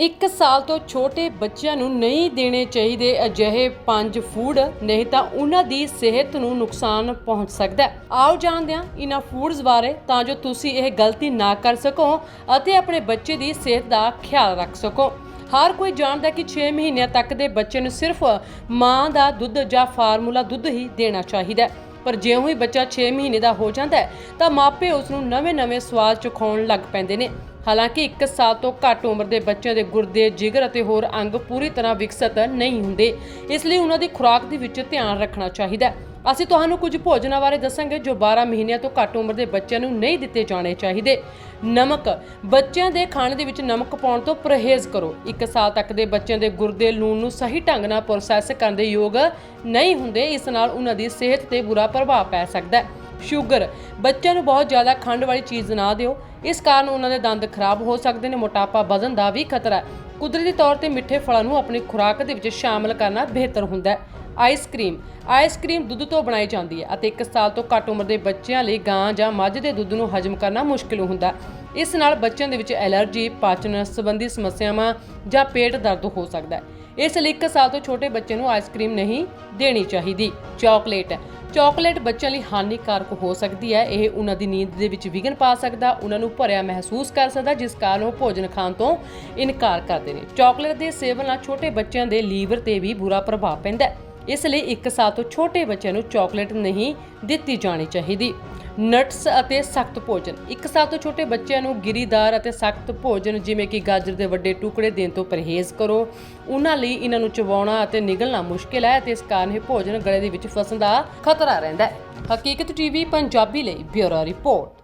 1 ਸਾਲ ਤੋਂ ਛੋਟੇ ਬੱਚਿਆਂ ਨੂੰ ਨਹੀਂ ਦੇਣੇ ਚਾਹੀਦੇ ਅਜਿਹੇ ਪੰਜ ਫੂਡ, ਨਹੀਂ ਤਾਂ ਉਹਨਾਂ ਦੀ ਸਿਹਤ ਨੂੰ ਨੁਕਸਾਨ ਪਹੁੰਚ ਸਕਦਾ ਹੈ। ਆਓ ਜਾਣਦੇ ਹਾਂ ਇਹਨਾਂ ਫੂਡਸ ਬਾਰੇ, ਤਾਂ ਜੋ ਤੁਸੀਂ ਇਹ ਗਲਤੀ ਨਾ ਕਰ ਸਕੋ ਅਤੇ ਆਪਣੇ ਬੱਚੇ ਦੀ ਸਿਹਤ ਦਾ ਖਿਆਲ ਰੱਖ ਸਕੋ। ਹਰ ਕੋਈ ਜਾਣਦਾ ਕਿ 6 ਮਹੀਨਿਆਂ ਤੱਕ ਦੇ ਬੱਚੇ ਨੂੰ ਸਿਰਫ ਮਾਂ ਦਾ ਦੁੱਧ ਜਾਂ ਫਾਰਮੂਲਾ ਦੁੱਧ ਹੀ ਦੇਣਾ ਚਾਹੀਦਾ ਹੈ। ਪਰ ਜਿਉਂ ਹੀ ਬੱਚਾ 6 ਮਹੀਨੇ ਦਾ ਹੋ ਜਾਂਦਾ ਹੈ, ਤਾਂ ਮਾਪੇ ਉਸ ਨੂੰ ਨਵੇਂ-ਨਵੇਂ ਸਵਾਦ ਚਖਾਉਣ ਲੱਗ ਪੈਂਦੇ ਨੇ। ਹਾਲਾਂਕਿ 1 ਸਾਲ ਤੋਂ ਘੱਟ ਉਮਰ ਦੇ ਬੱਚਿਆਂ ਦੇ ਗੁਰਦੇ ਜਿਗਰ ਅਤੇ ਹੋਰ ਅੰਗ ਪੂਰੀ ਤਰ੍ਹਾਂ ਵਿਕਸਿਤ ਨਹੀਂ ਹੁੰਦੇ। ਇਸ ਲਈ ਉਹਨਾਂ ਦੀ ਖੁਰਾਕ ਦੇ ਵਿੱਚ ਧਿਆਨ ਰੱਖਣਾ ਚਾਹੀਦਾ ਹੈ। ਅਸੀਂ ਤੁਹਾਨੂੰ ਕੁਝ ਭੋਜਨਾਂ ਬਾਰੇ ਦੱਸਾਂਗੇ ਜੋ 12 ਮਹੀਨਿਆਂ ਤੋਂ ਘੱਟ ਉਮਰ ਦੇ ਬੱਚਿਆਂ ਨੂੰ ਨਹੀਂ ਦਿੱਤੇ ਜਾਣੇ ਚਾਹੀਦੇ। ਨਮਕ, ਬੱਚਿਆਂ ਦੇ ਖਾਣੇ ਦੇ ਵਿੱਚ ਨਮਕ ਪਾਉਣ ਤੋਂ ਪਰਹੇਜ਼ ਕਰੋ। 1 ਸਾਲ ਤੱਕ ਦੇ ਬੱਚਿਆਂ ਦੇ ਗੁਰਦੇ ਲੂਣ ਨੂੰ ਸਹੀ ਢੰਗ ਨਾਲ ਪ੍ਰੋਸੈਸ ਕਰਨ ਦੇ ਯੋਗ ਨਹੀਂ ਹੁੰਦੇ। ਇਸ ਨਾਲ ਉਹਨਾਂ ਦੀ ਸਿਹਤ ਤੇ ਬੁਰਾ ਪ੍ਰਭਾਵ ਪੈ ਸਕਦਾ ਹੈ। ਸ਼ੂਗਰ, ਬੱਚਿਆਂ ਨੂੰ ਬਹੁਤ ਜ਼ਿਆਦਾ ਖੰਡ ਵਾਲੀ ਚੀਜ਼ ਨਾ ਦਿਓ। ਇਸ ਕਾਰਨ ਉਹਨਾਂ ਦੇ ਦੰਦ ਖਰਾਬ ਹੋ ਸਕਦੇ ਨੇ, ਮੋਟਾਪਾ ਵਧਣ ਦਾ ਵੀ ਖਤਰਾ ਹੈ। ਕੁਦਰਤੀ ਤੌਰ ਤੇ ਮਿੱਠੇ ਫਲਾਂ ਨੂੰ ਆਪਣੀ ਖੁਰਾਕ ਦੇ ਵਿੱਚ ਸ਼ਾਮਲ ਕਰਨਾ ਬਿਹਤਰ ਹੁੰਦਾ ਹੈ। ਆਈਸਕ੍ਰੀਮ ਆਈਸਕ੍ਰੀਮ ਦੁੱਧ ਤੋਂ ਬਣਾਈ ਜਾਂਦੀ ਹੈ ਅਤੇ 1 ਸਾਲ ਤੋਂ ਘੱਟ ਉਮਰ ਦੇ ਬੱਚਿਆਂ ਲਈ ਗਾਂ ਜਾਂ ਮੱਝ ਦੇ ਦੁੱਧ ਨੂੰ ਹਜਮ ਕਰਨਾ ਮੁਸ਼ਕਿਲ ਹੁੰਦਾ ਇਸ ਨਾਲ ਬੱਚਿਆਂ ਦੇ ਵਿੱਚ ਐਲਰਜੀ, ਪਾਚਨ ਸੰਬੰਧੀ ਸਮੱਸਿਆਵਾਂ ਜਾਂ ਪੇਟ ਦਰਦ ਹੋ ਸਕਦਾ ਹੈ। ਇਸ ਲਈ 1 ਸਾਲ ਤੋਂ ਛੋਟੇ ਬੱਚੇ ਨੂੰ ਆਈਸਕ੍ਰੀਮ ਨਹੀਂ ਦੇਣੀ ਚਾਹੀਦੀ। ਚਾਕਲੇਟ ਚਾਕਲੇਟ ਬੱਚਿਆਂ ਲਈ ਹਾਨੀਕਾਰਕ ਹੋ ਸਕਦੀ ਹੈ। ਇਹ ਉਹਨਾਂ ਦੀ ਨੀਂਦ ਦੇ ਵਿੱਚ ਵਿਘਨ ਪਾ ਸਕਦਾ, ਉਹਨਾਂ ਨੂੰ ਭਰਿਆ ਮਹਿਸੂਸ ਕਰ ਸਕਦਾ, ਜਿਸ ਕਾਰਨ ਉਹ ਭੋਜਨ ਖਾਣ ਤੋਂ ਇਨਕਾਰ ਕਰਦੇ ਨੇ। ਚਾਕਲੇਟ ਦੇ ਸੇਵਨ ਨਾਲ ਛੋਟੇ ਬੱਚਿਆਂ ਦੇ ਲੀਵਰ ਤੇ ਵੀ ਬੁਰਾ ਪ੍ਰਭਾਵ ਪੈਂਦਾ ਹੈ। ਇਸ ਲਈ 1 ਸਾਲ ਤੋਂ ਛੋਟੇ ਬੱਚਿਆਂ ਨੂੰ ਚਾਕਲੇਟ ਨਹੀਂ ਦਿੱਤੀ ਜਾਣੀ ਚਾਹੀਦੀ। ਨਟਸ ਅਤੇ ਸਖਤ ਭੋਜਨ। 1 ਸਾਲ ਤੋਂ ਛੋਟੇ ਬੱਚਿਆਂ ਨੂੰ ਗਿਰੀਦਾਰ ਅਤੇ ਸਖਤ ਭੋਜਨ, ਜਿਵੇਂ ਕਿ ਗਾਜਰ ਦੇ ਵੱਡੇ ਟੁਕੜੇ ਦੇਣ ਤੋਂ ਪਰਹੇਜ਼ ਕਰੋ। ਉਹਨਾਂ ਲਈ ਇਹਨਾਂ ਨੂੰ ਚਬਾਉਣਾ ਅਤੇ ਨਿਗਲਣਾ ਮੁਸ਼ਕਿਲ ਹੈ ਅਤੇ ਇਸ ਕਾਰਨ ਇਹ ਭੋਜਨ ਗਲੇ ਦੇ ਵਿੱਚ ਫਸਣ ਦਾ ਖਤਰਾ ਰਹਿੰਦਾ ਹੈ। ਹਕੀਕਤ ਟੀਵੀ, ਪੰਜਾਬੀ ਲਈ ਬਿਊਰੋ ਰਿਪੋਰਟ।